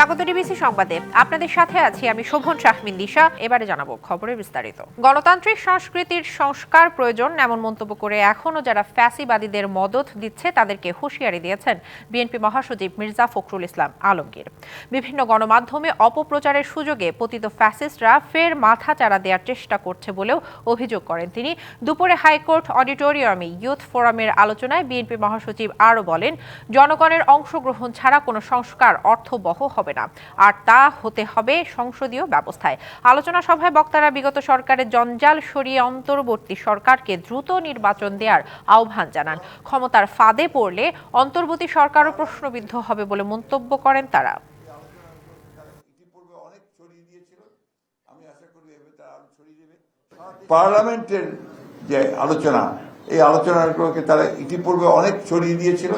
স্বাগত ডিবিসি সংবাদে। আপনাদের সাথে আছি আমি শোভন শাহমিন দিশা। এবারে জানাব খবরের বিস্তারিত। গণতান্ত্রিক সংস্কৃতির সংস্কার প্রয়োজন এমন মন্তব্য করে এখনও যারা ফ্যাসিবাদীদের মদত দিচ্ছে, তাদেরকে হুঁশিয়ারি দিয়েছেন বিএনপি মহাসচিব মির্জা ফখরুল ইসলাম আলমগীর। বিভিন্ন গণমাধ্যমে অপপ্রচারের সুযোগে পতিত ফ্যাসিস্টরা ফের মাথা চারা দেওয়ার চেষ্টা করছে বলেও অভিযোগ করেন তিনি। দুপুরে হাইকোর্ট অডিটোরিয়ামে ইউথ ফোরামের আলোচনায় বিএনপি মহাসচিব আরও বলেন, জনগণের অংশগ্রহণ ছাড়া কোনো সংস্কার অর্থবহ হবে না। আর তা হতে হবে সংসদীয় ব্যবস্থায়। আলোচনা সভায় বক্তারা বিগত সরকারের জঞ্জাল সরিয়ে অন্তর্বর্তী সরকারকে দ্রুত নির্বাচন দেওয়ার আহ্বান জানান। ক্ষমতার ফাঁদে পড়লে অন্তর্বর্তী সরকারও প্রশ্নবিদ্ধ হবে বলে মন্তব্য করেন তারা। পার্লামেন্টের যে আলোচনা, এই আলোচনাগুলোকে তারা ইতিপূর্বে অনেক ছড়িয়ে দিয়েছিল।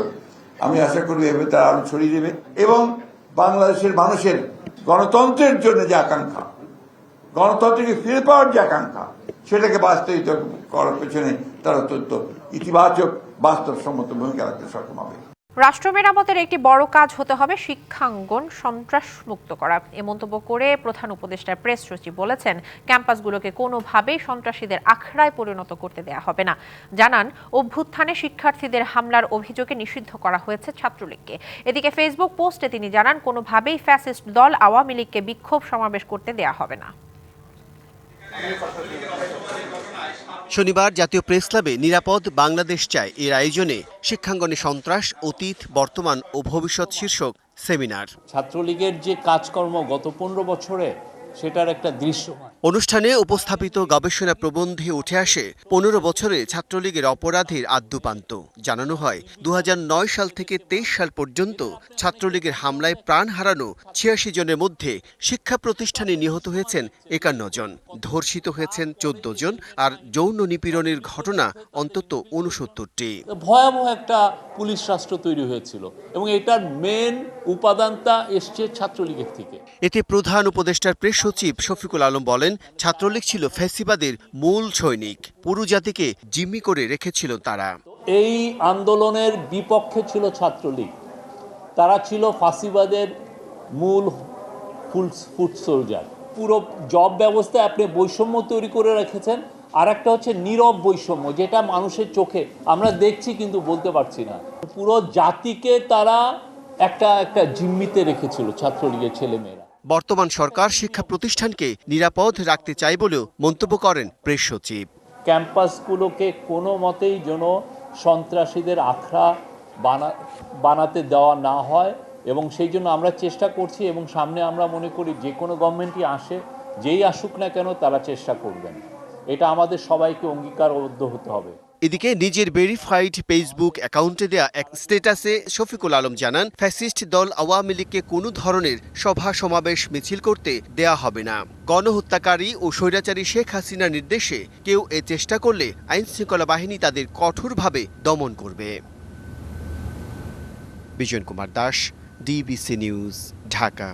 আমি আশা করি এবার তারা আরও ছড়িয়ে দেবে এবং বাংলাদেশের মানুষের গণতন্ত্রের জন্য যে আকাঙ্ক্ষা, গণতন্ত্রকে ফিরে পাওয়ার যে আকাঙ্ক্ষা, সেটাকে বাস্তবিত করার পেছনে তারা অত্যন্ত ইতিবাচক বাস্তবসম্মত ভূমিকা রাখতে সক্ষম হবে। রাষ্ট্র মেরামতের একটি বড় কাজ হতে হবে শিক্ষাঙ্গন সন্ত্রাস মুক্ত করা। এ মন্তব্য করে প্রধান উপদেষ্টার প্রেস সচিব বলেছেন, ক্যাম্পাসগুলোকে কোনোভাবেই সন্ত্রাসীদের আখড়ায় পরিণত করতে দেয়া হবে না। জানান, অভ্যুত্থানে শিক্ষার্থীদের হামলার অভিযোগে নিষিদ্ধ করা হয়েছে ছাত্রলীগকে। এদিকে ফেসবুক পোস্টে তিনি জানান, কোনোভাবেই ফ্যাসিস্ট দল আওয়ামী লীগকে বিক্ষোভ সমাবেশ করতে দেয়া হবে না। শনিবার জাতীয় প্রেস ক্লাবে নিরাপদ বাংলাদেশ চায় এর আয়োজনে শিক্ষাঙ্গনে সন্ত্রাস, অতীত, বর্তমান ও ভবিষ্যৎ শীর্ষক সেমিনার। ছাত্রলীগের যে কাজকর্ম গত পনেরো বছরে, সেটার একটা দৃশ্যমান অনুষ্ঠানে উপস্থাপিত গবেষণা প্রবন্ধে উঠে আসে পনেরো বছরে ছাত্রলীগের অপরাধের আদ্যপান্ত। জানানো হয় দু হাজার নয় সাল থেকে তেইশ সাল পর্যন্ত ছাত্রলীগের হামলায় প্রাণ হারানো ছিয়াশি জনের মধ্যে শিক্ষা প্রতিষ্ঠানে নিহত হয়েছেন একান্ন জন। ধর্ষিত হয়েছেন চোদ্দ জন আর যৌন নিপীড়নের ঘটনা অন্তত উনসত্তরটি ভয়াবহ একটা পুলিশ রাষ্ট্র তৈরি হয়েছিল এবং এটার মেন উপাদানটা এসছে ছাত্রলীগের থেকে। এতে প্রধান উপদেষ্টার প্রেস সচিব শফিকুল আলম বলেন ছাত্রলীগ ছিল ফ্যাসিবাদের মূল সৈনিক। পুরো জাতিকে জিম্মি করে রেখেছিল তারা। এই আন্দোলনের বিপক্ষে ছিল ছাত্রলীগ। তারা ছিল ফাঁসিবাদের মূল ফুল ফুট সোলজার। পুরো জব ব্যবস্থায় আপনি বৈষম্য তৈরি করে রেখেছেন। আর একটা হচ্ছে নীরব বৈষম্য, যেটা মানুষের চোখে আমরা দেখছি কিন্তু বলতে পারছি না। পুরো জাতিকে তারা একটা একটা জিম্মিতে রেখেছিল ছাত্রলীগের ছেলেমেয়েরা। বর্তমান সরকার শিক্ষা প্রতিষ্ঠানকে নিরাপদ রাখতে চায় বলেও মন্তব্য করেন প্রেস সচিব। ক্যাম্পাসগুলোকে কোনো মতেই যেন সন্ত্রাসীদের আখড়া বানা বানাতে দেওয়া না হয় এবং সেই জন্য আমরা চেষ্টা করছি এবং সামনে আমরা মনে করি যে কোনো গভর্নমেন্টই আসে যেই আসুক না কেন তারা চেষ্টা করবেন। এটা আমাদের সবাইকে অঙ্গীকারবদ্ধ হতে হবে। এদিকে নিজের ভেরিফাইড ফেসবুক অ্যাকাউন্টে দেয়া এক স্ট্যাটাসে শফিকুল আলম জানান ফ্যাসিস্ট দল আওয়ামী লীগকে কোনো ধরনের সভা সমাবেশ মিছিল করতে দেয়া হবে না। গণহত্যাকারী ও স্বৈরাচারী শেখ হাসিনার নির্দেশে কেউ এ চেষ্টা করলে আইন শৃঙ্খলা বাহিনী তাদের কঠোরভাবে দমন করবে। Bijoyon Kumar Das DBC news Dhaka.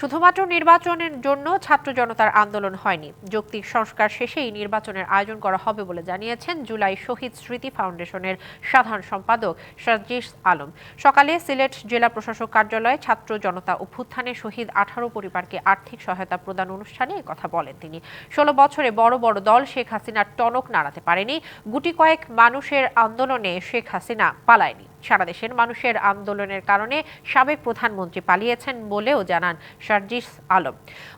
শুধুমাত্র নির্বাচনের জন্য ছাত্র জনতার আন্দোলন হয়নি। যৌক্তিক সংস্কার শেষেই নির্বাচনের আয়োজন করা হবে বলে জানিয়েছেন জুলাই শহীদ স্মৃতি ফাউন্ডেশনের সাধারণ সম্পাদক সাজিস আলম। সকালে সিলেট জেলা প্রশাসক কার্যালয়ে ছাত্র জনতা অভ্যুত্থানে শহীদ আঠারো পরিবারকে আর্থিক সহায়তা প্রদান অনুষ্ঠানে কথা বলেন তিনি। ষোলো বছরে বড় বড় দল শেখ হাসিনার টনক নাড়াতে পারেনি। গুটি কয়েক মানুষের আন্দোলনে শেখ হাসিনা পালায়নি। সারা দেশের মানুষের আন্দোলনের কারণে সাবেক প্রধানমন্ত্রী পালিয়েছেন বলেও জানান সার্জিস আলম।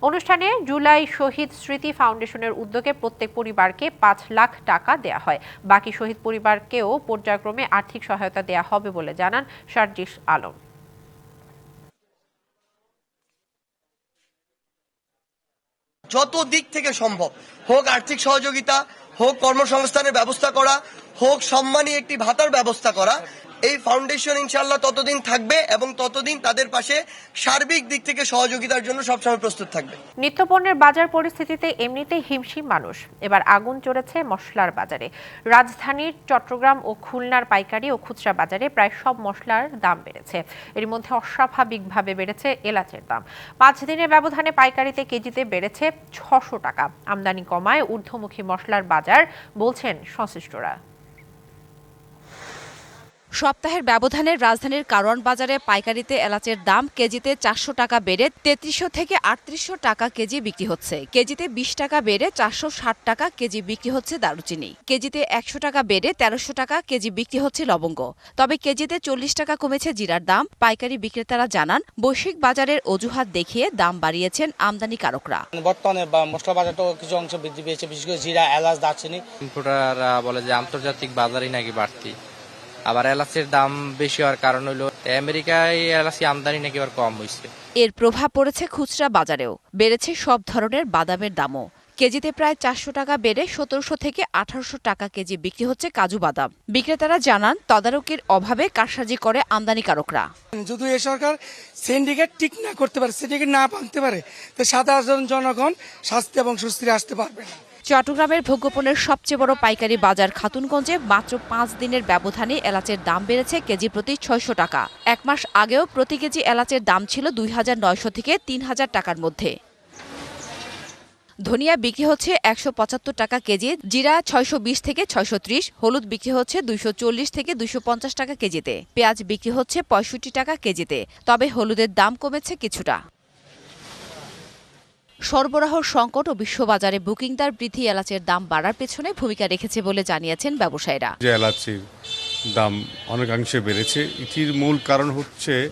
অনুষ্ঠানে জুলাই শহীদ স্মৃতি ফাউন্ডেশনের উদ্যোগে প্রত্যেক পরিবারকে পাঁচ লাখ টাকা দেয়া হয়। বাকি শহীদ পরিবারকেও পর্যায়ক্রমে আর্থিক সহায়তা দেয়া হবে বলে জানান সার্জিস আলম। যত দিক থেকে সম্ভব, হোক আর্থিক সহযোগিতা, হোক কর্মসংস্থানের ব্যবস্থা করা, হোক সম্মানী একটি ভাতার ব্যবস্থা করা এই ফাউন্ডেশন ইনশাল্লাহ ততদিন থাকবে এবং ততদিন তাদের পাশে সার্বিক দিক থেকে সহযোগিতার জন্য সবসময় প্রস্তুত থাকবে। নিত্যপণ্যের বাজার পরিস্থিতিতে এমনিতেই হিমশিম মানুষ। এবার আগুন চড়েছে মশলার বাজারে। রাজধানীর চট্টগ্রাম ও খুলনার পাইকারি ও খুচরা বাজারে প্রায় সব মশলার দাম বেড়েছে। এর মধ্যে অস্বাভাবিকভাবে বেড়েছে এলাচের দাম। পাঁচ দিনের ব্যবধানে পাইকারিতে কেজিতে বেড়েছে ছশো টাকা। আমদানি কমায় ঊর্ধ্বমুখী মশলার বাজার, বলছেন সংশ্লিষ্টরা। সপ্তাহের ব্যবধানে রাজধানীর কারওয়ান বাজারে পাইকারিতে এলাচের দাম কেজিতে চারশো টাকা বেড়ে তেত্রিশশো থেকে আটত্রিশশো টাকা কেজি বিক্রি হচ্ছে। কেজিতে বিশ টাকা বেড়ে চারশো ষাট টাকা কেজি বিক্রি হচ্ছে দারুচিনি। কেজিতে একশো টাকা বেড়ে তেরোশো টাকা কেজি বিক্রি হচ্ছে লবঙ্গ। তবে কেজিতে চল্লিশ টাকা কমেছে জিরার দাম পাইকারি বিক্রেতারা জানান বৈশ্বিক বাজারের অজুহাত দেখিয়ে দাম বাড়িয়েছেন আমদানিকারকরা বর্তমানে বা মশলা বাজারটাও কিছু অংশ বৃদ্ধি পেয়েছে বিশেষ করে জিরা এলাচ দারচিনি। বলে যে আন্তর্জাতিক বাজারই নাকি বাড়তি। আবার এলাচের দাম বেশি হওয়ার কারণ হলো আমেরিকায় এলাচি আমদানি নাকি আবার কম হয়েছে এর প্রভাব পড়েছে খুচরা বাজারেও বেড়েছে সব ধরনের বাদামের দামও। কেজিতে প্রায় চারশো টাকা বেড়ে সতেরোশো থেকে আঠারোশো টাকা কেজি বিক্রি হচ্ছে কাজু বাদাম। বিক্রেতারা জানান তদারকির অভাবে কারসাজি করে আমদানিকারকরা। যদি এ সরকার সিন্ডিকেট ঠিক না করতে পারে সিন্ডিকেট না ভাঙতে পারে তো সাধারণ জনগণ স্বাস্থ্য এবং সুস্থিরে আসতে পারবে না। চট্টগ্রামের ভোগ্যপণ্যের সবচেয়ে বড় পাইকারি বাজার খাতুনগঞ্জে মাত্র পাঁচ দিনের ব্যবধানে এলাচের দাম বেড়েছে কেজি প্রতি ছয়শো টাকা। এক মাস আগেও প্রতি কেজি এলাচের দাম ছিল দুই হাজার নয়শো থেকে তিন হাজার টাকার মধ্যে। ধনিয়া বিক্রি হচ্ছে একশো পঁচাত্তর টাকা কেজি, জিরা ছয়শো বিশ থেকে ছয়শো ত্রিশ, হলুদ বিক্রি হচ্ছে দুইশো চল্লিশ থেকে দুইশো পঞ্চাশ টাকা কেজিতে। পেঁয়াজ বিক্রি হচ্ছে পঁয়ষট্টি টাকা কেজিতে, তবে হলুদের দাম কমেছে কিছুটা। সরবরাহ সংকট ও বিশ্ববাজারে বুকিং বুকিংদার বৃদ্ধি, এলাচের দাম বাড়ার পেছনে ভূমিকা রেখেছে বলে জানিয়েছেন ব্যবসায়ীরা। যে এলাচির দাম অনেকাংশে বেড়েছে, এটির মূল কারণ হচ্ছে,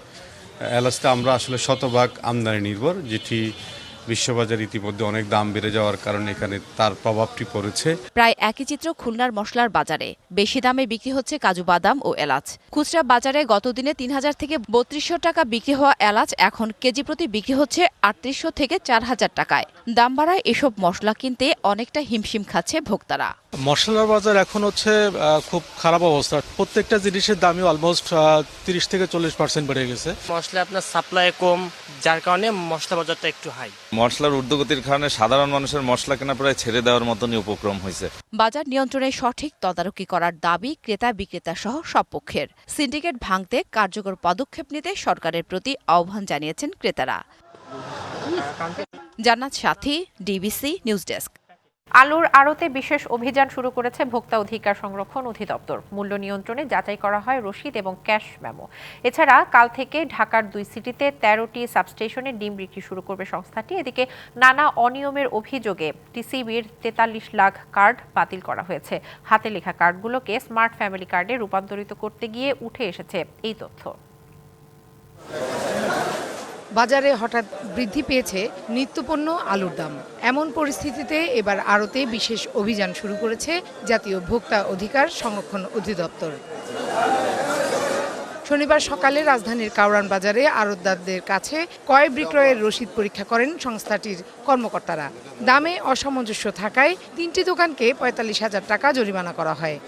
এলাচটা আমরা আসলে শতভাগ আমদানি নির্ভর, যেটি বিশ্ববাজার ইতিমধ্যে অনেক দাম বেড়ে যাওয়ার কারণে এখানে তার প্রভাবটি পড়েছে। প্রায় একই চিত্র খুলনার মশলার বাজারে। বেশি দামে বিক্রি হচ্ছে কাজু বাদাম ও এলাচ। খুচরা বাজারে গতদিনে তিন হাজার থেকে বত্রিশশো টাকা বিক্রি হওয়া এলাচ এখন কেজি প্রতি বিক্রি হচ্ছে আটত্রিশশো থেকে চার হাজার টাকায়। দাম বাড়ায় এসব মশলা কিনতে অনেকটা হিমশিম খাচ্ছে ভোক্তারা। মশলার বাজার এখন হচ্ছে আহ, খুব খারাপ অবস্থা। প্রত্যেকটা জিনিসের দামই অলমোস্ট তিরিশ থেকে চল্লিশ পার্সেন্ট বেড়ে গেছে। মশলা আপনার সাপ্লাই কম যার কারণে মশলা বাজারটা একটু হাই মশলার ঊর্ধ্বগতির কারণে সাধারণ মানুষের মশলা কেনা প্রায় ছেড়ে দেওয়ার মতনই উপক্রম হয়েছে। বাজার নিয়ন্ত্রণে সঠিক তদারকি করার দাবি ক্রেতা বিক্রেতা সহ সব পক্ষের। সিন্ডিকেট ভাঙতে কার্যকর পদক্ষেপ নিতে সরকারের প্রতি আহ্বান জানিয়েছেন ক্রেতারা। জান্নাত সাথী, ডিবিসি নিউজ ডেস্ক। আলুর আড়তে বিশেষ অভিযান শুরু করেছে ভোক্তা অধিকার সংরক্ষণ অধিদপ্তর। মূল্য নিয়ন্ত্রণে যাচাই করা হয় রসিদ এবং ক্যাশ মেমো। এছাড়া কাল থেকে ঢাকার দুই সিটিতে তেরোটি সাবস্টেশনে ডিম বিক্রি শুরু করবে সংস্থাটি। এদিকে নানা অনিয়মের অভিযোগে টিসিবির তেতাল্লিশ লাখ কার্ড বাতিল করা হয়েছে। হাতে লেখা কার্ডগুলোকে স্মার্ট ফ্যামিলি কার্ডে রূপান্তরিত করতে গিয়ে উঠে এসেছে এই তথ্য। বাজারে হঠাৎ বৃদ্ধি পেয়েছে নিত্যপণ্য আলুর দাম। এমন পরিস্থিতিতে এবার আড়তে বিশেষ অভিযান শুরু করেছে জাতীয় ভোক্তা অধিকার সংরক্ষণ অধিদপ্তর। শনিবার সকালে রাজধানীর কাউরান বাজারে আড়তদারদের কাছে ক্রয় বিক্রয়ের রসিদ পরীক্ষা করেন সংস্থাটির কর্মকর্তারা। দামে অসামঞ্জস্য থাকায় তিনটি দোকানকে পঁয়তাল্লিশ হাজার টাকা জরিমানা করা হয়।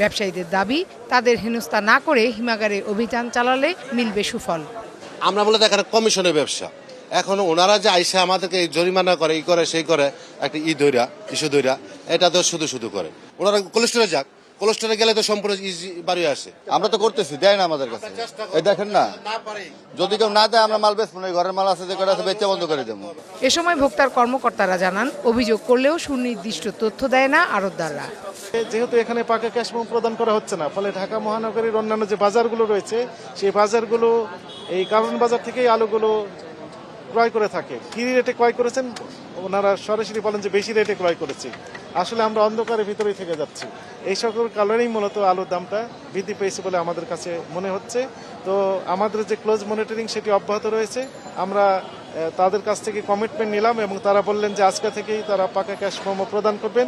ব্যবসায়ীদের দাবি, তাদের হেনস্থা না করে হিমাগারে অভিযান চালালে মিলবে সুফল। আমরা বলে দেখেন কমিশনের ব্যবসা। এখন ওনারা যে আইসে আমাদেরকে এই জরিমানা করে এই করে সেই করে একটা ই দৈরা ইস্যু দৈরা এটা তো শুধু শুধু করে। ওনারা কোলেস্টোরে যাক কোলেস্টোরে গেলে তো সম্পূর্ণ ইজি বাড়ি আসে। আমরা তো করতেছি দেয় না আমাদের কাছে। এই দেখেন না যদি কেউ না দেয় আমরা মাল বেচবো না এই ঘরের মাল আছে যে কটা আছে বেচে বন্ধ করে দেবো। এ সময় ভোক্তার কর্মকর্তারা জানান অভিযোগ করলেও সুনির্দিষ্ট তথ্য দেয় না আড়তদাররা যেহেতু এখানে পাকা ক্যাশ প্রদান করা হচ্ছে না ফলে ঢাকা মহানগরীর অন্যান্য যে বাজারগুলো রয়েছে সেই বাজারগুলো এই কারণ বাজার থেকেই আলুগুলো ক্রয় করে থাকে। কি রেটে ক্রয় করেছেন? ওনারা সরাসরি বলেন যে বেশি রেটে ক্রয় করেছি। আসলে আমরা অন্ধকারের ভিতরেই থেকে যাচ্ছি। এই সকল কারণেই মূলত আলুর দামটা বৃদ্ধি পেয়েছে বলে আমাদের কাছে মনে হচ্ছে। তো আমাদের যে ক্লোজ মনিটরিং সেটি অব্যাহত রয়েছে। আমরা তাদের কাছ থেকে কমিটমেন্ট নিলাম এবং তারা বললেন যে আজকে থেকেই তারা পাকা ক্যাশ মেমো প্রদান করবেন।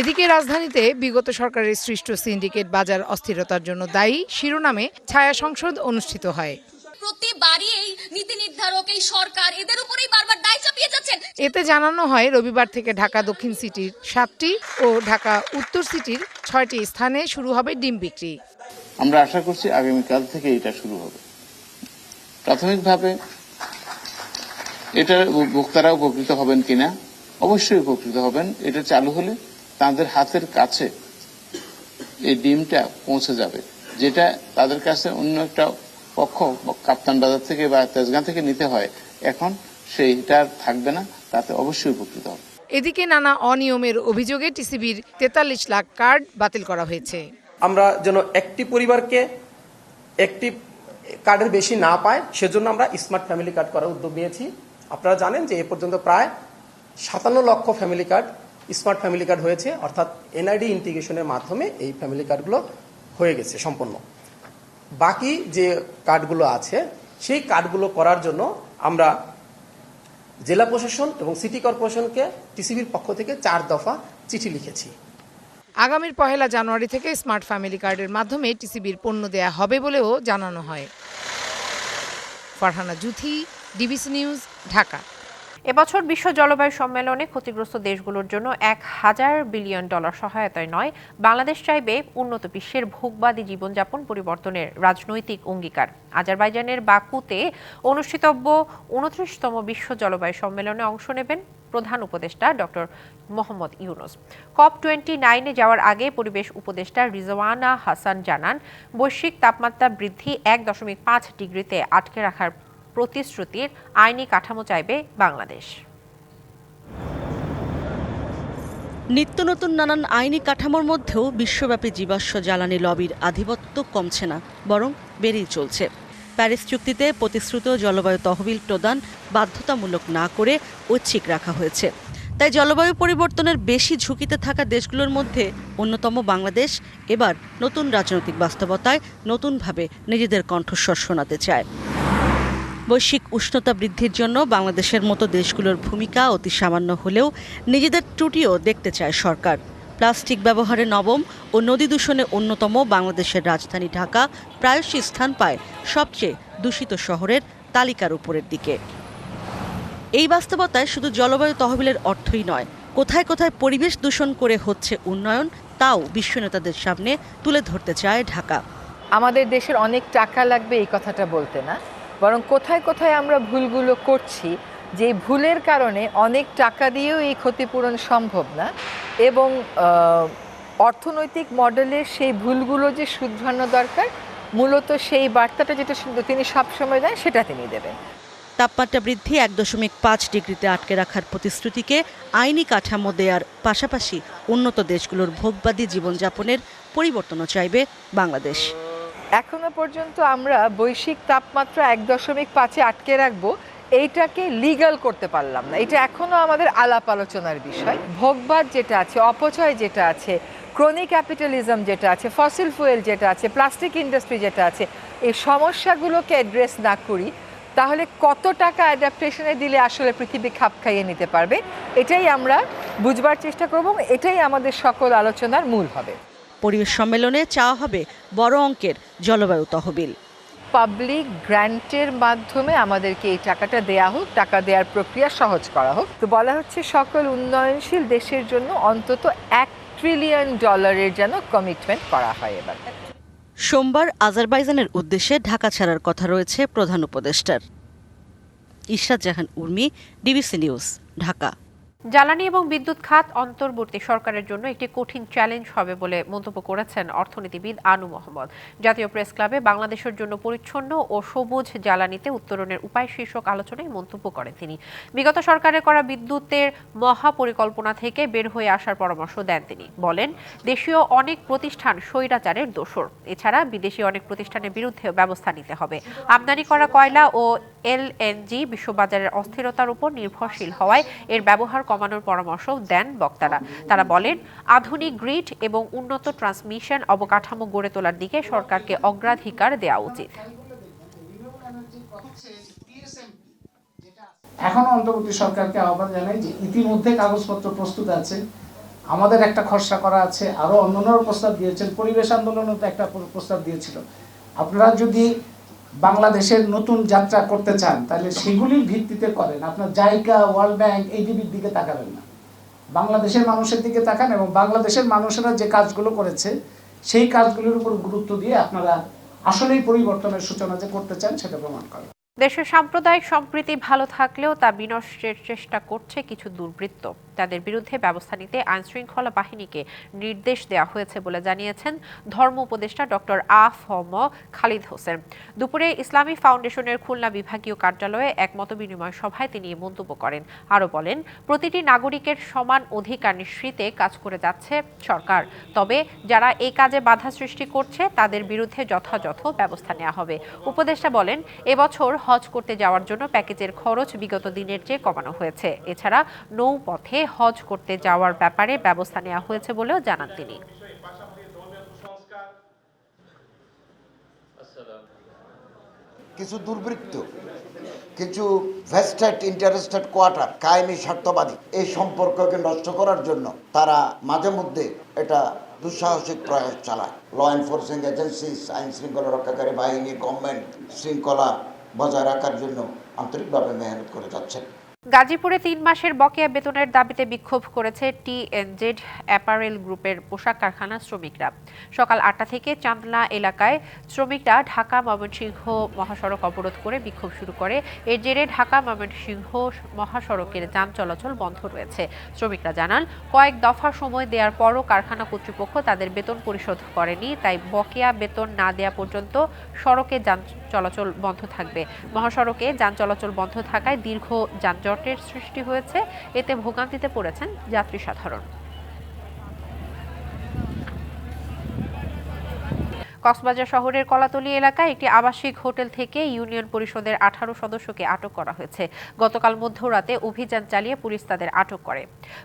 এদিকে রাজধানীতে বিগত সরকারের সৃষ্ট সিন্ডিকেট বাজার অস্থিরতার জন্য দায়ী শিরোনামে ছায়া সংসদ অনুষ্ঠিত হয়। প্রতিবারই এই নীতি নির্ধারক এই সরকার এদের উপরেই বারবার দায় চাপিয়ে যাচ্ছেন। এতে জানানো হয় রবিবার থেকে ঢাকা দক্ষিণ সিটির সাতটি ও ঢাকা উত্তর সিটির ছয়টি স্থানে শুরু হবে ডিম বিক্রি। আমরা আশা করছি আগামীকাল থেকে এটা শুরু হবে। প্রাথমিকভাবে এটা ভোক্তারা উপকৃত হবেন কিনা? অবশ্যই উপকৃত হবেন। এটা চালু হলে তাদের হাতের কাছে এই ডিমটা পৌঁছে যাবে যেটা তাদের কাছে অন্য একটা পক্ষ কাপ্তান বাজার থেকে বা তেজগাঁ থেকে নিতে হয় এখন সেইটা আর থাকবে না তাতে অবশ্যই উপকৃত হবে। এদিকে নানা অনিয়মের অভিযোগে টিসিবির তেতাল্লিশ লাখ কার্ড বাতিল করা হয়েছে। আমরা যেন একটি পরিবারকে একটি কার্ডের বেশি না পায় সেজন্য আমরা স্মার্ট ফ্যামিলি কার্ড করার উদ্যোগ নিয়েছি। আপনারা জানেন যে এ পর্যন্ত প্রায় সাতান্ন লক্ষ family card smart family card হয়েছে অর্থাৎ এনআইডি ইন্টিগ্রেশনের মাধ্যমে এই ফ্যামিলি কার্ডগুলো হয়ে গেছে সম্পূর্ণ। বাকি যে কার্ডগুলো আছে, সেই কার্ডগুলো করার জন্য আমরা জেলা প্রশাসন এবং সিটি কর্পোরেশনকে টিসিবির পক্ষ থেকে চার দফা চিঠি লিখেছি। আগামীর পহেলা জানুয়ারি থেকে স্মার্ট ফ্যামিলি কার্ডের মাধ্যমে টিসিবির পণ্য দেয়া হবে বলেও জানানো হয়। Farhana Juthi, DBC news, Dhaka. এবছর বিশ্ব জলবায়ু সম্মেলনে ক্ষতিগ্রস্ত দেশগুলোর জন্য এক হাজার বিলিয়ন ডলার সহায়তায় নয়, বাংলাদেশ চাইবে উন্নত বিশ্বের ভোগবাদী জীবনযাপন পরিবর্তনের রাজনৈতিক অঙ্গীকার। আজারবাইজানের বাকুতে অনুষ্ঠিতব্য উনত্রিশতম বিশ্ব জলবায়ু সম্মেলনে অংশ নেবেন প্রধান উপদেষ্টা doctor Mohammad Yunus. COP twenty নাইনে যাওয়ার আগে পরিবেশ উপদেষ্টা রিজওয়ানা হাসান জানান, বৈশ্বিক তাপমাত্রা বৃদ্ধি এক দশমিক পাঁচ ডিগ্রিতে আটকে রাখার প্রতিশ্রুতির আইনি কাঠামো চাইবে বাংলাদেশ। নিত্য নতুন নানান আইনি কাঠামোর মধ্যেও বিশ্বব্যাপী জীবাশ্ম জ্বালানি লবির আধিপত্য কমছে না, বরং বেড়েই চলছে। প্যারিস চুক্তিতে প্রতিশ্রুত জলবায়ু তহবিল প্রদান বাধ্যতামূলক না করে ঐচ্ছিক রাখা হয়েছে। তাই জলবায়ু পরিবর্তনের বেশি ঝুঁকিতে থাকা দেশগুলোর মধ্যে অন্যতম বাংলাদেশ এবার নতুন রাজনৈতিক বাস্তবতায় নতুনভাবে নিজেদের কণ্ঠস্বর শোনাতে চায়। বৈশ্বিক উষ্ণতা বৃদ্ধির জন্য বাংলাদেশের মতো দেশগুলোর ভূমিকা অতি সামান্য হলেও নিজেদের ত্রুটিও দেখতে চায় সরকার। প্লাস্টিক ব্যবহারে নবম ও নদী দূষণে অন্যতম বাংলাদেশের রাজধানী ঢাকা প্রায়শই স্থান পায় সবচেয়ে দূষিত শহরের তালিকার উপরের দিকে। এই বাস্তবতায় শুধু জলবায়ু তহবিলের অর্থই নয়, কোথায় কোথায় পরিবেশ দূষণ করে হচ্ছে উন্নয়ন, তাও বিশ্ব নেতাদের সামনে তুলে ধরতে চায় ঢাকা। আমাদের দেশের অনেক টাকা লাগবে এই কথাটা বলতে না? বরং কোথায় কোথায় আমরা ভুলগুলো করছি, যে ভুলের কারণে অনেক টাকা দিয়েও এই ক্ষতিপূরণ সম্ভব না এবং অর্থনৈতিক মডেলের সেই ভুলগুলো যে শুধরানো দরকার, মূলত সেই বার্তাটা যেটা তিনি সবসময় দেন সেটা তিনি দেবেন। তাপমাত্রা বৃদ্ধি এক দশমিক পাঁচ ডিগ্রিতে আটকে রাখার প্রতিশ্রুতিকে আইনি কাঠামো দেওয়ার পাশাপাশি উন্নত দেশগুলোর ভোগবাদী জীবনযাপনের পরিবর্তনও চাইবে বাংলাদেশ। এখনও পর্যন্ত আমরা বৈশ্বিক তাপমাত্রা এক দশমিক পাঁচে আটকে রাখব, এইটাকে লিগাল করতে পারলাম না। এটা এখনও আমাদের আলাপ আলোচনার বিষয়। ভোগবাদ যেটা আছে, অপচয় যেটা আছে ক্রনিক ক্যাপিটালিজম যেটা আছে ফসিল ফুয়েল যেটা আছে প্লাস্টিক ইন্ডাস্ট্রি যেটা আছে, এই সমস্যাগুলোকে অ্যাড্রেস না করি, তাহলে কত টাকা অ্যাডাপ্টেশনে দিলে আসলে পৃথিবী খাপ খাইয়ে নিতে পারবে? এটাই আমরা বুঝবার চেষ্টা করব এটাই আমাদের সকল আলোচনার মূল হবে। পরিবেশ সম্মেলনে চাওয়া হবে বড় অঙ্কের জলবায়ু তহবিল। পাবলিক গ্র্যান্টের মাধ্যমে আমাদেরকে এই টাকাটা দেয়া হোক টাকা দেওয়ার প্রক্রিয়া সহজ করা হোক। তো বলা হচ্ছে সকল উন্নয়নশীল দেশের জন্য অন্তত এক ট্রিলিয়ন ডলারের যেন কমিটমেন্ট করা হয় এবার। সোমবার আজারবাইজানের উদ্দেশ্যে ঢাকা ছাড়ার কথা রয়েছে প্রধান উপদেষ্টার। Ishrat Jahan Urmi DBC news Dhaka. জ্বালানি এবং বিদ্যুৎ খাত অন্তর্বর্তী সরকারের জন্য একটি কঠিন চ্যালেঞ্জ হবে বলে মন্তব্য করেছেন অর্থনীতিবিদ আনু মোহাম্মদ। জাতীয় প্রেস ক্লাবে বাংলাদেশের জন্য পরিচ্ছন্ন ও সবুজ জ্বালানিতে উত্তরণের উপায় শীর্ষক আলোচনায় মন্তব্য করেন তিনি। বিগত সরকারের করা বিদ্যুতের মহাপরিকল্পনা থেকে বের হয়ে আসার পরামর্শ দেন তিনি। বলেন, দেশীয় অনেক প্রতিষ্ঠান স্বৈরাচারের দোষর। এছাড়া বিদেশি অনেক প্রতিষ্ঠানের বিরুদ্ধে ব্যবস্থা নিতে হবে। আমদানি করা কয়লা ও এলএনজি বিশ্ববাজারের অস্থিরতার উপর নির্ভরশীল হওয়ায় এর ব্যবহার কমানোর পরামর্শ দেন বক্তারা। তারা বলেন, আধুনিক গ্রিড এবং উন্নত ট্রান্সমিশন অবকাঠামো গড়ে তোলার দিকে সরকারকে অগ্রাধিকার দেওয়া উচিত। এখন অন্তর্বর্তী সরকারকে আহ্বান জানাই যে ইতিমধ্যে কাগজপত্র প্রস্তুত আছে, আমাদের একটা খসড়া করা আছে, আরও অন্যান্য প্রস্তাব দিয়েছেন, পরিবেশ আন্দোলনও তো একটা প্রস্তাব দিয়েছিল। আপনারা যদি বাংলাদেশের নতুন যাত্রা করতে চান, তাহলে সেগুলির ভিত্তিতে করেন। আপনার জাইকা ওয়ার্ল্ড ব্যাংক এইডিবির দিকে তাকাবেন না। বাংলাদেশের মানুষের দিকে তাকান এবং বাংলাদেশের মানুষেরা যে কাজগুলো করেছে, সেই কাজগুলোর উপর গুরুত্ব দিয়ে আপনারা আসলেই পরিবর্তনের সূচনা যে করতে চান, সেটা প্রমাণ করেন। দেশের সাম্প্রদায়িক সম্প্রীতি ভালো থাকলেও তা বিনষ্টের চেষ্টা করছে কিছু দুর্বৃত্ত। তাদের বিরুদ্ধে ব্যবস্থা নিতে আইনশৃঙ্খলা বাহিনীকে নির্দেশ দেওয়া হয়েছে বলে জানিয়েছেন ধর্ম উপদেষ্টা ডক্টর আফ ম খালিদ হোসেন। দুপুরে ইসলামী ফাউন্ডেশনের খুলনা বিভাগীয় কার্যালয়ে এক মতবিনিময় সভায় তিনি মন্তব্য করেন। আরও বলেন, প্রতিটি নাগরিকের সমান অধিকার নিশ্চিতে কাজ করে যাচ্ছে সরকার। তবে যারা এই কাজে বাধা সৃষ্টি করছে, তাদের বিরুদ্ধে যথাযথ ব্যবস্থা নেওয়া হবে। উপদেষ্টা বলেন, এবছর হজ করতে যাওয়ার জন্য প্যাকেজের খরচ বিগত দিনের চেয়ে কমানো হয়েছে। এছাড়া নৌপথে হজ করতে যাওয়ার ব্যাপারে ব্যবস্থা নেওয়া হয়েছে বলেও জানান তিনি। কিছু দুর্বৃত্ত, কিছু ভেস্টেড ইন্টারেস্টেড কোয়ার্টার কায়েমি স্বার্থবাদী, এই সম্পর্ককে নষ্ট করার জন্য তারা মাঝে মধ্যে এটা দুঃসাহসিক প্রয়াস চালায়। ল এনফোর্সিং এজেন্সিস আইন শৃঙ্খলা রক্ষাকারী বাহিনী গভর্নমেন্ট শৃঙ্খলা বজায় রাখার জন্য আন্তরিকভাবে মেহনত করে যাচ্ছেন। গাজীপুরে তিন মাসের বকেয়া বেতনের দাবিতে বিক্ষোভ করেছে টিএনজেড অ্যাপারেল গ্রুপের পোশাক কারখানার শ্রমিকরা। সকাল আটটা থেকে চান্দনা এলাকায় শ্রমিকরা ঢাকা ময়মনসিংহ মহাসড়ক অবরোধ করে বিক্ষোভ শুরু করে। এর জেরে ঢাকা ময়মনসিংহ মহাসড়কের যান চলাচল বন্ধ রয়েছে। শ্রমিকরা জানান, কয়েক দফা সময় দেওয়ার পরও কারখানা কর্তৃপক্ষ তাদের বেতন পরিশোধ করেনি, তাই বকেয়া বেতন না দেওয়া পর্যন্ত সড়কে যান চলাচল বন্ধ থাকবে। মহাসড়কে যান চলাচল বন্ধ থাকায় দীর্ঘ যানজটের সৃষ্টি হয়েছে। এতে ভোগান্তিতে পড়েছেন যাত্রী সাধারণ। কক্সবাজার শহরের কলাতলি এলাকায় একটি আবাসিক হোটেল থেকে ইউনিয়ন পরিষদের আঠারো সদস্যকে আটক করা হয়েছে। গতকাল মধ্যরাতে অভিযান চালিয়ে পুলিশ তাদের আটক করে।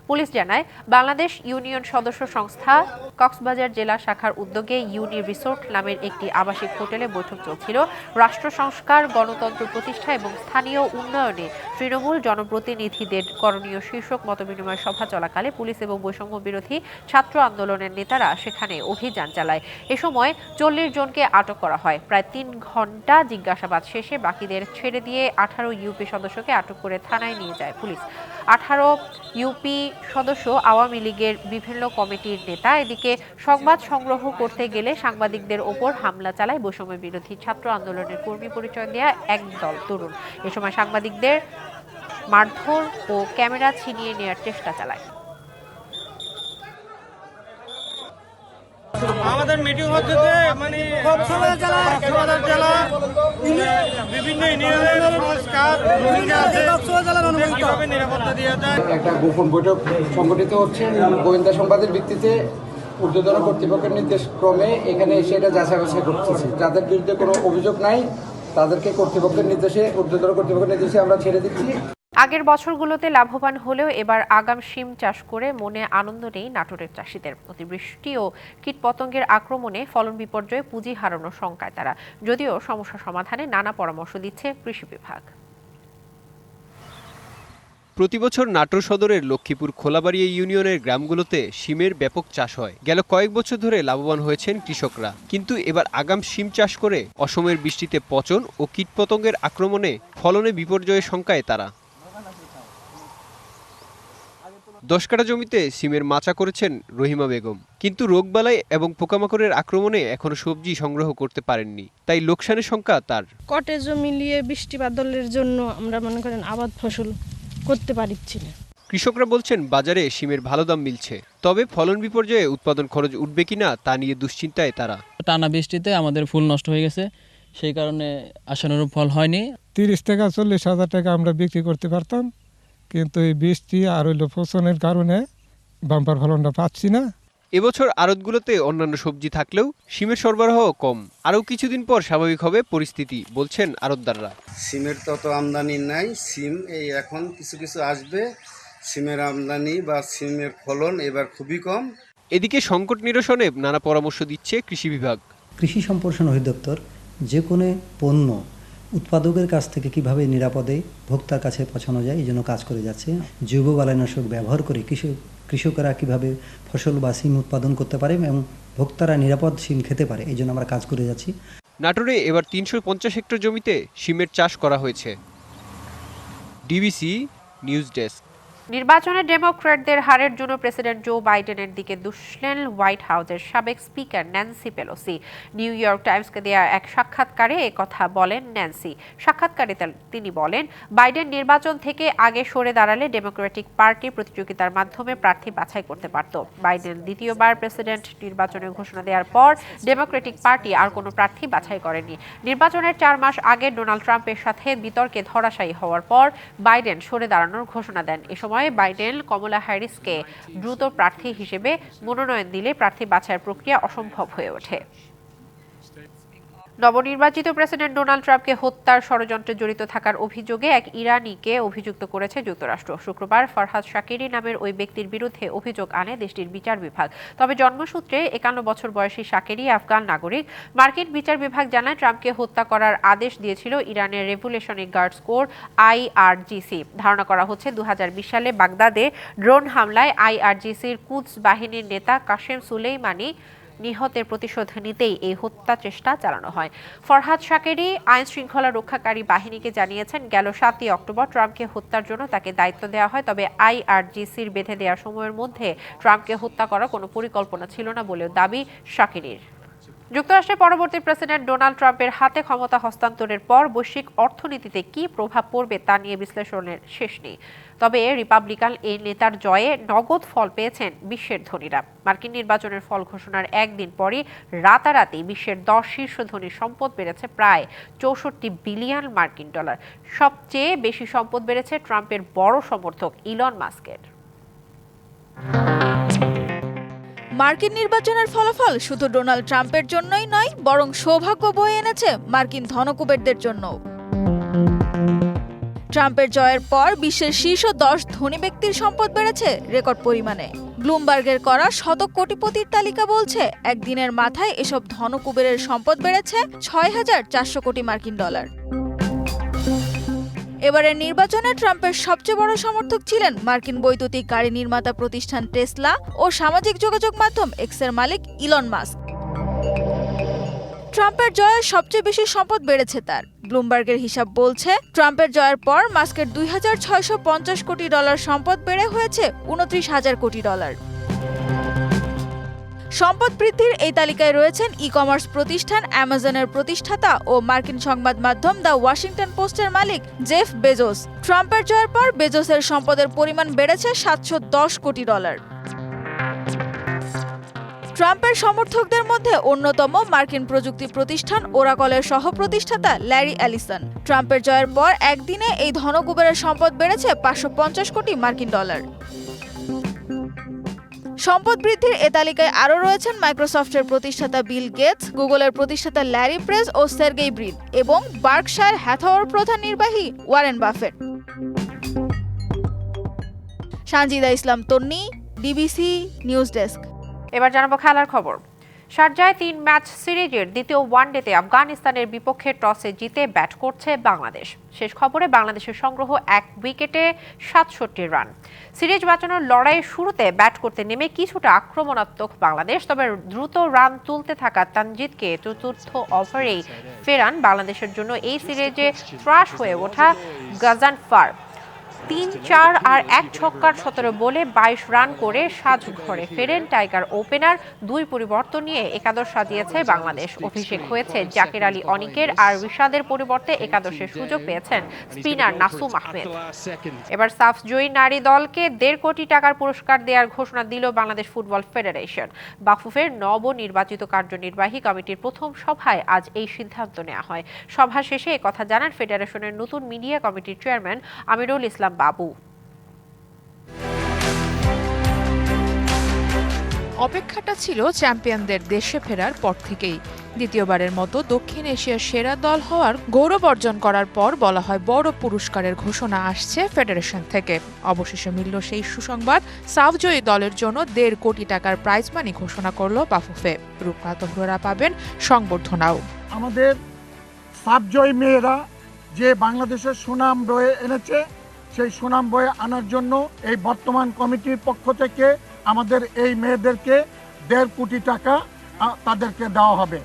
পুলিশ জানায়, বাংলাদেশ ইউনিয়ন সদস্য সংস্থা কক্সবাজার জেলা শাখার উদ্যোগে ইউনি রিসোর্ট নামের একটি আবাসিক হোটেলে বৈঠক চলছিল। রাষ্ট্র সংস্কার, গণতন্ত্র প্রতিষ্ঠা এবং স্থানীয় উন্নয়নে তৃণমূল জনপ্রতিনিধিদের করণীয় শীর্ষক মতবিনিময় সভা চলাকালে পুলিশ এবং বৈষম্য বিরোধী ছাত্র আন্দোলনের নেতারা সেখানে অভিযান চালায়। এ সময় চল্লিশ জনকে আটক করা হয়। প্রায় তিন ঘণ্টা জিজ্ঞাসাবাদ শেষে বাকিদের ছেড়ে দিয়ে আঠারো ইউপি সদস্যকে আটক করে থানায় নিয়ে যায় পুলিশ। আঠারো ইউপি সদস্য আওয়ামী লীগের বিভিন্ন কমিটির নেতা। এদিকে সংবাদ সংগ্রহ করতে গেলে সাংবাদিকদের ওপর হামলা চালায় বৈষম্য বিরোধী ছাত্র আন্দোলনের কর্মী পরিচয় দেয়া এক দল তরুণ। এ সময় সাংবাদিকদের মারধর ও ক্যামেরা ছিনিয়ে নেওয়ার চেষ্টা চালায়। আমাদের মিটিং হচ্ছে যে মানে জেলা কক্সবাজার জেলা বিভিন্ন ইউনিয়নের সংস্কার কীভাবে নিরাপত্তা দেওয়া যায়। একটা গোপন বৈঠক সংগঠিত হচ্ছে গোয়েন্দা সংবাদের ভিত্তিতে ঊর্ধ্বতন কর্তৃপক্ষের নির্দেশ ক্রমে এখানে এসে এটা যাচাই বাছাই করতেছি। যাদের বিরুদ্ধে কোনো অভিযোগ নাই তাদেরকে কর্তৃপক্ষের নির্দেশে ঊর্ধ্বতন কর্তৃপক্ষের নির্দেশে আমরা ছেড়ে দিচ্ছি। আগের বছরগুলোতে লাভবান হলেও এবার আগাম শিম চাষ করে মনে আনন্দ নেই নাটোরের চাষিদের। অতিবৃষ্টি ও কীটপতঙ্গের আক্রমণে ফলন বিপর্যয়ে পুঁজি হারানোর শঙ্কায় তারা। যদিও সমস্যা সমাধানে নানা পরামর্শ দিচ্ছে কৃষি বিভাগ। প্রতিবছর নাটোর সদরের লক্ষ্মীপুর খোলাবাড়িয়া ইউনিয়নের গ্রামগুলোতে শিমের ব্যাপক চাষ হয়। গেল কয়েক বছর ধরে লাভবান হয়েছেন কৃষকরা। কিন্তু এবার আগাম শিম চাষ করে অসমের বৃষ্টিতে পচন ও কীটপতঙ্গের আক্রমণে ফলনে বিপর্যয়ের শঙ্কায় তারা। দশ কাটা জমিতে সিমের মাচা করেছেন রহিমা বেগম। কিন্তু রোগবালাই এবং পোকামাকড়ের আক্রমণে এখনও সবজি সংগ্রহ করতে পারেননি। তাই লোকসানের শঙ্কা তার। কটে জমি নিয়ে বৃষ্টি বাদলের জন্য আমরা মনে করেন আবাদ ফসল করতে পারছি না। কৃষকরা বলছেন বাজারে সিমের ভালো দাম মিলছে। তবে ফলন বিপর্যয়ে উৎপাদন খরচ উঠবে কিনা তা নিয়ে দুশ্চিন্তায় তারা। টানা বৃষ্টিতে আমাদের ফুল নষ্ট হয়ে গেছে। সেই কারণে আশানুরূপ ফল হয়নি। তিরিশ টাকা চল্লিশ হাজার টাকা আমরা বিক্রি করতে পারতাম। কিন্তু এই বৃষ্টি আর হইল পচনের কারণে বাম্পার ফলনটা পাচ্ছি না। এবছর আড়তগুলোতে অন্যান্য সবজি থাকলেও সিমের সরবরাহ কম। আরও কিছুদিন পর স্বাভাবিক হবে পরিস্থিতি বলছেন আড়তদাররা। সিমের তত আমদানি নাই। সিম এই এখন কিছু কিছু আসবে। সিমের আমদানি বা সিমের ফলন এবার খুবই কম। এদিকে সংকট নিরসনে নানা পরামর্শ দিচ্ছে কৃষি বিভাগ। কৃষি সম্প্রসারণ অধিদপ্তর যে কোনো পণ্য উৎপাদকের কাছ থেকে কীভাবে নিরাপদে ভোক্তার কাছে পৌঁছানো যায়, এই জন্য কাজ করে যাচ্ছে। জৈব বালাইনাশক ব্যবহার করে কৃষক, কৃষকরা কীভাবে ফসল বা সিম উৎপাদন করতে পারে এবং ভোক্তারা নিরাপদ সিম খেতে পারে, এই জন্য আমরা কাজ করে যাচ্ছি। নাটোরে এবার তিনশো পঞ্চাশ হেক্টর জমিতে সিমের চাষ করা হয়েছে। DBC news desk. নির্বাচনে ডেমোক্র্যাটদের হারের জন্য প্রেসিডেন্ট জো বাইডেনের দিকে দুষলেন হোয়াইট হাউসের সাবেক speaker Nancy Pelosi. New York টাইমসকে দেওয়া এক সাক্ষাৎকারে কথা বলেন ন্যান্সি। সাক্ষাৎকারে তিনি বলেন, বাইডেন নির্বাচন থেকে আগে সরে দাঁড়ালে ডেমোক্রেটিক পার্টি প্রতিযোগিতার মাধ্যমে প্রার্থী বাছাই করতে পারত। বাইডেন দ্বিতীয়বার প্রেসিডেন্ট নির্বাচনের ঘোষণা দেওয়ার পর ডেমোক্রেটিক পার্টি আর কোনো প্রার্থী বাছাই করেনি। নির্বাচনের চার মাস আগে ডোনাল্ড ট্রাম্পের সাথে বিতর্কে ধরাশায়ী হওয়ার পর বাইডেন সরে দাঁড়ানোর ঘোষণা দেন। এ সময় বাইডেন কমলা হ্যারিসকে দ্রুত প্রার্থী হিসেবে মনোনয়ন দিলে প্রার্থী বাছাইয়ের প্রক্রিয়া অসম্ভব হয়ে ওঠে। নবনির্বাচিত প্রেসিডেন্ট ডোনাল্ড ট্রাম্পকে হত্যার ষড়যন্ত্রে জড়িত থাকার অভিযোগে এক ইরানিকে অভিযুক্ত করেছে যুক্তরাষ্ট্র। শুক্রবার ফরহাদ শাকিরি নামের ওই ব্যক্তির বিরুদ্ধে অভিযোগ আনে দেশটির বিচার বিভাগ। তবে জন্মসূত্রে একান্ন বছর বয়সী শাকিরি আফগান নাগরিক। মার্কিন বিচার বিভাগ জানায়, ট্রাম্পকে হত্যা করার আদেশ দিয়েছিল ইরানের রেভুলেশনিক গার্ডস কোর আইআরজিসি। ধারণা করা হচ্ছে দু হাজার বিশ সালে বাগদাদে ড্রোন হামলায় আইআরজিসির কুদস বাহিনীর নেতা কাশেম সুলেইমানি নিহতের প্রতিশোধ নিতেই এই হত্যা চেষ্টা চালানো হয়। ফরহাদ শাকেরি আইন শৃঙ্খলা রক্ষাকারী বাহিনীকে জানিয়েছেন, গেল সাতই অক্টোবর ট্রাম্পকে হত্যার জন্য তাকে দায়িত্ব দেওয়া হয়, তবে আইআরজিসির বেঁধে দেওয়া সময়ের মধ্যে ট্রাম্পকে হত্যা করার কোনো পরিকল্পনা ছিল না বলেও দাবি শাকিরির যুক্তরাষ্ট্রের পরবর্তী প্রেসিডেন্ট ডোনাল্ড ট্রাম্পের হাতে ক্ষমতা হস্তান্তরের পর বৈশ্বিক অর্থনীতিতে কি প্রভাব পড়বে তা নিয়ে বিশ্লেষণের শেষ নেই। তবে রিপাবলিকান এই নেতার জয়ে নগদ ফল পেয়েছেন বিশ্বের ধনীরা। মার্কিন নির্বাচনের ফল ঘোষণার একদিন পরই রাতারাতি বিশ্বের দশ শীর্ষ ধনীর সম্পদ বেড়েছে প্রায় চৌষট্টি বিলিয়ন মার্কিন ডলার। সবচেয়ে বেশি সম্পদ বেড়েছে ট্রাম্পের বড় সমর্থক ইলন মাস্কের। মার্কিন নির্বাচনের ফলাফল শুধু ডোনাল্ড ট্রাম্পের জন্যই নয়, বরং সৌভাগ্য বয়ে এনেছে মার্কিন ধনকুবেরদের জন্য ট্রাম্পের জয়ের পর বিশ্বের শীর্ষ দশ ধনী ব্যক্তির সম্পদ বেড়েছে রেকর্ড পরিমাণে। ব্লুমবার্গের করা শত কোটিপতির তালিকা বলছে, একদিনের মাথায় এসব ধনকুবেরের সম্পদ বেড়েছে ছয় হাজার চারশো কোটি মার্কিন ডলার। এবারের নির্বাচনে ট্রাম্পের সবচেয়ে বড় সমর্থক ছিলেন মার্কিন বৈদ্যুতিক গাড়ি নির্মাতা প্রতিষ্ঠান টেসলা ও সামাজিক যোগাযোগ মাধ্যম এক্সের মালিক ইলন মাস্ক। ট্রাম্পের জয়ে সবচেয়ে বেশি সম্পদ বেড়েছে তার। ব্লুমবার্গের হিসাব বলছে, ট্রাম্পের জয়ের পর মাস্কের দুই হাজার ছয়শো পঞ্চাশ কোটি ডলার সম্পদ বেড়ে হয়েছে উনত্রিশ হাজার কোটি ডলার। সম্পদ বৃদ্ধির এই তালিকায় রয়েছেন ই কমার্স প্রতিষ্ঠান অ্যামাজনের প্রতিষ্ঠাতা ও মার্কিন সংবাদ মাধ্যম দ্য ওয়াশিংটন পোস্টের মালিক জেফ বেজোস। ট্রাম্পের জয়ের পর বেজোসের সম্পদের পরিমাণ বেড়েছে সাতশো দশ কোটি ডলার। ট্রাম্পের সমর্থকদের মধ্যে অন্যতম মার্কিন প্রযুক্তি প্রতিষ্ঠান ওরাকলের সহ প্রতিষ্ঠাতা ল্যারি অ্যালিসন। ট্রাম্পের জয়ের পর একদিনে এই ধনকুবেরের সম্পদ বেড়েছে পাঁচশো পঞ্চাশ কোটি মার্কিন ডলার। সম্পদ বৃদ্ধির এ তালিকায় আরও রয়েছেন মাইক্রোসফটের প্রতিষ্ঠাতা বিল গেটস, গুগলের প্রতিষ্ঠাতা ল্যারি প্রেস ও সের্গেই ব্রিন এবং বার্কশায়ার হ্যাথওয়ার প্রধান নির্বাহী Warren Buffett. Sanjida Islam, Tonni DBC news desk. এবার জানাব খেলার খবর। শারজায় তিন ম্যাচ সিরিজের দ্বিতীয় ওয়ানডেতে আফগানিস্তানের বিপক্ষে টসে জিতে ব্যাট করছে বাংলাদেশ। শেষ খবরে বাংলাদেশের সংগ্রহ এক উইকেটে সাতষট্টি রান। সিরিজ বাঁচানোর লড়াইয়ের শুরুতে ব্যাট করতে নেমে কিছুটা আক্রমণাত্মক বাংলাদেশ, তবে দ্রুত রান তুলতে থাকা তানজিদকে চতুর্থ ওভারেই ফেরান বাংলাদেশের জন্য। এই সিরিজে ত্রাস হয়ে ওঠা গাজানফার তিন, চার আর এক ছক্কার সতেরো বলে বাইশ রান করে সাজ ঘরে ফেরেন টাইগার ওপেনার। দুই পরিবর্তন নিয়ে একাদশ সাজিয়েছে বাংলাদেশ। অভিষেক হয়েছে জাকির আলী অনিকের আর রিশাদের পরিবর্তে একাদশের সুযোগ পেয়েছেন স্পিনার নাসুম আহমেদ। এবার সাফ জয়ী নারী দলকে দেড় কোটি টাকার পুরস্কার দেওয়ার ঘোষণা দিল বাংলাদেশ ফুটবল ফেডারেশন। বাফুফের নবনির্বাচিত কার্যনির্বাহী কমিটির প্রথম সভায় আজ এই সিদ্ধান্ত নেওয়া হয়। সভা শেষে কথা জানান ফেডারেশনের নতুন মিডিয়া কমিটির চেয়ারম্যান আমিরুল ইসলাম বাবু। অপেক্ষাটা ছিল চ্যাম্পিয়নদের দেশে ফেরার পর থেকেই। দ্বিতীয়বারের মতো দক্ষিণ এশিয়ার সেরা দল হওয়ার গৌরব অর্জন করার পর বলা হয় বড় পুরস্কারের ঘোষণা আসছে ফেডারেশন থেকে। অবশেষে মিলল সেই সুসংবাদ সাফজয়ী দলের জন্য দেড় কোটি টাকার প্রাইজ মানি ঘোষণা করল বাফুফে। রূপকা তহুরা পাবেন সংবর্ধনাও। আমাদের সাবজয় মেয়েরা যে বাংলাদেশের সুনাম বয়ে এনেছে সেই সুনাম বয়ে আনার জন্য এই বর্তমান কমিটির পক্ষ থেকে আমাদের এই মেয়েদেরকে দেড় কোটি টাকা তাদেরকে দেওয়া হবে।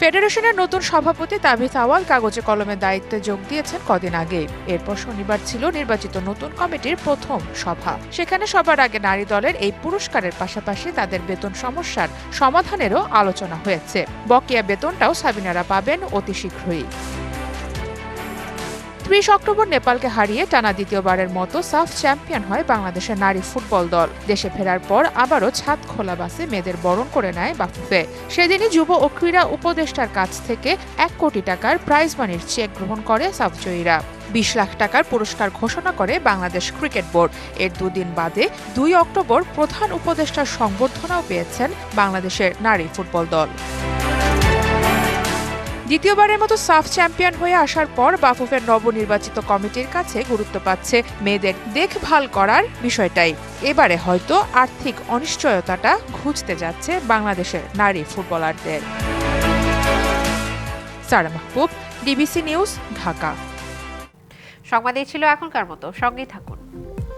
ফেডারেশনের নতুন সভাপতি তাবিথ আওয়াল কাগজে কলমে দায়িত্বে যোগ দিয়েছেন কদিন আগে। এরপর শনিবার ছিল নির্বাচিত নতুন কমিটির প্রথম সভা। সেখানে সবার আগে নারী দলের এই পুরস্কারের পাশাপাশি তাদের বেতন সমস্যার সমাধানেরও আলোচনা হয়েছে। বকেয়া বেতনটাও সাবিনারা পাবেন অতি শীঘ্রই। ত্রিশ অক্টোবর নেপালকে হারিয়ে টানা দ্বিতীয়বারের মতো সাফ চ্যাম্পিয়ন হয় বাংলাদেশের নারী ফুটবল দল। দেশে ফেরার পর আবারও ছাদ খোলা বাসে মেয়েদের বরণ করে নেয় বাফুফে। সেদিনই যুব ও ক্রীড়া উপদেষ্টার কাছ থেকে এক কোটি টাকার প্রাইজ মানির চেক গ্রহণ করে সাফজয়ীরা বিশ লাখ টাকার পুরস্কার ঘোষণা করে বাংলাদেশ ক্রিকেট বোর্ড। এর দুদিন বাদে দুই অক্টোবর প্রধান উপদেষ্টার সংবর্ধনাও পেয়েছেন বাংলাদেশের নারী ফুটবল দল। দ্বিতীয়বারের মতো সাফ চ্যাম্পিয়ন হয়ে আসার পর বাফুফের নবনির্বাচিত কমিটির কাছে গুরুত্ব পাচ্ছে মেয়েদের দেখভাল করার বিষয়টাই। এবারে হয়তো আর্থিক অনিশ্চয়তাটা ঘুচতে যাচ্ছে বাংলাদেশের নারী ফুটবলারদের। Sara Mahbub, DBC news, Dhaka. সংবাদ ছিল এখনকার মতো, সঙ্গেই থাকুন।